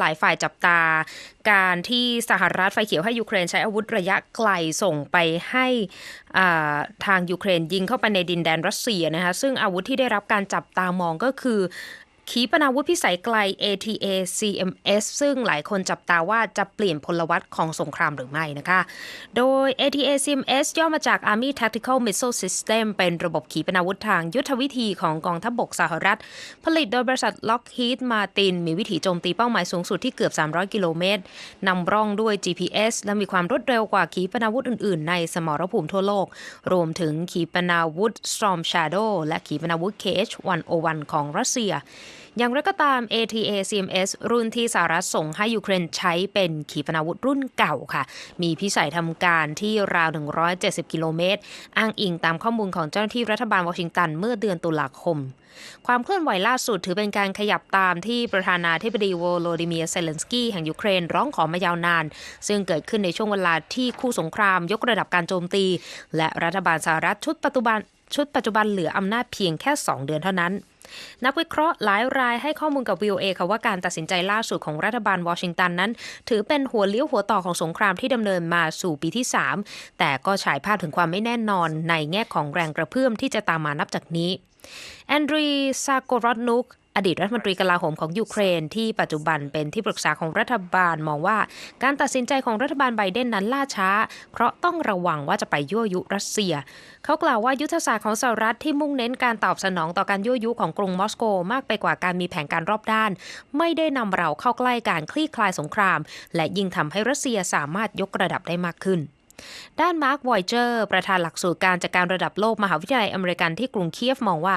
หลายฝ่ายจับตา การที่สหรัฐไฟเขียวให้ยูเครนใช้อาวุธระยะไกลส่งไปให้ทางยูเครนยิงเข้าไปในดินแดนรัสเซียนะคะซึ่งอาวุธที่ได้รับการจับตามองก็คือ ขีปนาวุธพิสัยไกล ATA CMS ซึ่งหลายคนจับตาว่าจะเปลี่ยนพลวัตของสงครามหรือไม่นะคะ โดย ATA CMS ย่อมาจาก Army Tactical Missile System เป็นระบบขีปนาวุธทางยุทธวิธีของกองทัพบกสหรัฐ ผลิตโดยบริษัท Lockheed Martin มีวิถีโจมตีเป้าหมายสูงสุดที่เกือบ 300 กิโลเมตรนำร่องด้วย GPS และมีความรวดเร็วกว่าขีปนาวุธอื่น ๆ ในสมรภูมิทั่วโลก รวมถึงขีปนาวุธ Storm Shadow และขีปนาวุธ KH-101 ของรัสเซีย อย่างไรก็ตาม ATA CMS รุ่นที่สหรัฐส่งให้ยูเครนใช้เป็นขีปนาวุธรุ่นเก่าค่ะ มีพิสัยทำการที่ราว 170 กิโลเมตร อ้างอิงตามข้อมูลของเจ้าหน้าที่รัฐบาลวอชิงตันเมื่อเดือนตุลาคม ความเคลื่อนไหวล่าสุดถือเป็นการขยับตามที่ประธานาธิบดีโวโลดิเมียเซเลนสกี้แห่งยูเครนร้องขอมายาวนาน ซึ่งเกิดขึ้นในช่วงเวลาที่คู่สงครามยกระดับการโจมตี และรัฐบาลสหรัฐชุดปัจจุบันชุดปัจจุบันเหลืออำนาจเพียงแค่ 2 เดือนเท่านั้น นักวิเคราะห์หลายรายให้ข้อมูลกับ VOA ค่ะว่าการตัดสินใจล่าสุดของรัฐบาลวอชิงตันนั้น ถือเป็นหัวเลี้ยวหัวต่อของสงครามที่ดำเนินมาสู่ปีที่ 3 แต่ก็ฉายภาพถึงความไม่แน่นอนในแง่ของแรงกระเพื่อมที่จะตามมานับจากนี้แอนดรีซากรอดนุก อดีตรัฐมนตรีกลาโหมของยูเครนที่ปัจจุบันเป็นที่ปรึกษาของรัฐบาลมองว่า การตัดสินใจของรัฐบาลไบเดนนั้นล่าช้า เพราะต้องระวังว่าจะไปยั่วยุรัสเซีย เขากล่าวว่ายุทธศาสตร์ของสหรัฐที่มุ่งเน้นการตอบสนองต่อการยั่วยุของกรุงมอสโกมากไปกว่าการมีแผนการรอบด้าน ไม่ได้นำเราเข้าใกล้การคลี่คลายสงคราม และยิ่งทำให้รัสเซียสามารถยกระดับได้มากขึ้น ด้านมาร์ควอยเจอร์ประธานหลักสูตรการจัดการระดับโลกมหาวิทยาลัยอเมริกันที่กรุงเคียฟมองว่า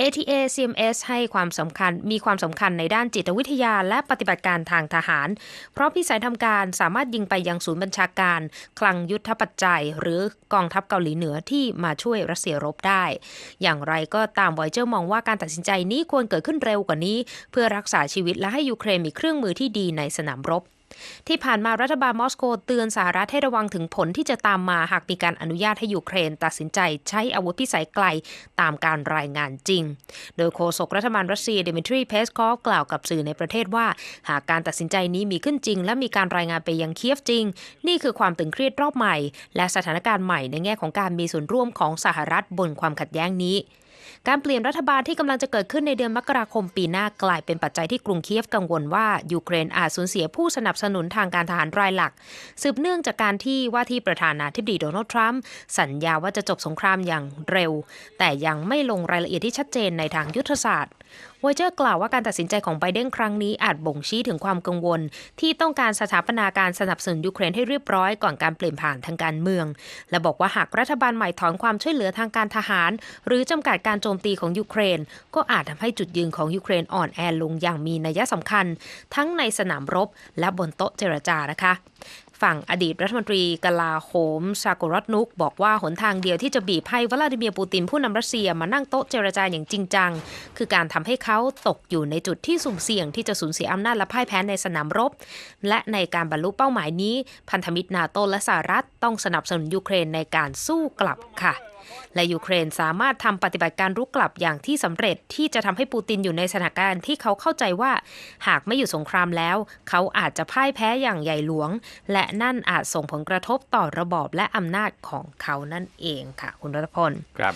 ATA CMS ให้ความสำคัญมีความสำคัญในด้านจิตวิทยาและปฏิบัติการทางทหาร เพราะพิสัยทำการสามารถยิงไปยังศูนย์บัญชาการ คลังยุทธปัจจัย หรือกองทัพเกาหลีเหนือที่มาช่วยรัสเซียรบได้ อย่างไรก็ตามวอยเจอร์มองว่าการตัดสินใจนี้ควรเกิดขึ้นเร็วกว่านี้ เพื่อรักษาชีวิตและให้ยูเครนมีเครื่องมือที่ดีในสนามรบ ที่ผ่านมารัฐบาลมอสโกเตือนสหรัฐให้ระวังถึงผลที่จะตามมาหากมีการอนุญาตให้ยูเครน ตัดสินใจใช้อาวุธพิสัยไกลตามการรายงานจริง โดยโฆษกรัฐบาลรัสเซียเดมิทรีเพสคอฟกล่าวกับสื่อในประเทศว่า หากการตัดสินใจนี้มีขึ้นจริง และมีการรายงานไปยังเคียฟจริง นี่คือความตึงเครียดรอบใหม่ และสถานการณ์ใหม่ในแง่ของการมีส่วนร่วมของสหรัฐบนความขัดแย้งนี้ การเปลี่ยนรัฐบาลที่กำลังจะเกิดขึ้นในเดือนมกราคมปีหน้ากลายเป็นปัจจัยที่กรุงเคียฟกังวลว่ายูเครนอาจสูญเสียผู้สนับสนุนทางการทหารรายหลัก สืบเนื่องจากการที่ว่าที่ประธานาธิบดีโดนัลด์ทรัมป์สัญญาว่าจะจบสงครามอย่างเร็ว แต่ยังไม่ลงรายละเอียดที่ชัดเจนในทางยุทธศาสตร์วอเจอร์กล่าวว่าการตัดสินใจของไบเดนครั้งนี้อาจบ่งชี้ถึงความกังวล ที่ต้องการสถาปนาการสนับสนุนยูเครนให้เรียบร้อยก่อนการเปลี่ยนผ่านทางการเมือง และบอกว่าหากรัฐบาลใหม่ถอนความช่วยเหลือทางการทหาร หรือจำกัดการโจมตีของยูเครน ก็อาจทำให้จุดยืนของยูเครนอ่อนแอลงอย่างมีนัยสำคัญ ทั้งในสนามรบและบนโต๊ะเจรจานะคะ ฝั่งอดีตรัฐมนตรีกลาโหมซากรอตนุก บอกว่าหนทางเดียวที่จะบีบให้วลาดิเมียร์ปูตินผู้นำรัสเซียมานั่งโต๊ะเจรจาอย่างจริงจัง คือการทำให้เขาตกอยู่ในจุดที่สุ่มเสี่ยงที่จะสูญเสียอำนาจและพ่ายแพ้ในสนามรบ และในการบรรลุเป้าหมายนี้ พันธมิตรนาโตและสหรัฐต้องสนับสนุนยูเครนในการสู้กลับค่ะและยูเครนสามารถทำปฏิบัติการรุกกลับอย่างที่สำเร็จที่จะทำให้ปูตินอยู่ในสถานการณ์ที่เขาเข้าใจว่า หากไม่อยู่สงครามแล้ว เขาอาจจะพ่ายแพ้อย่างใหญ่หลวง และนั่นอาจส่งผลกระทบต่อระบอบและอำนาจของเขานั่นเองค่ะ คุณรัตพลครับ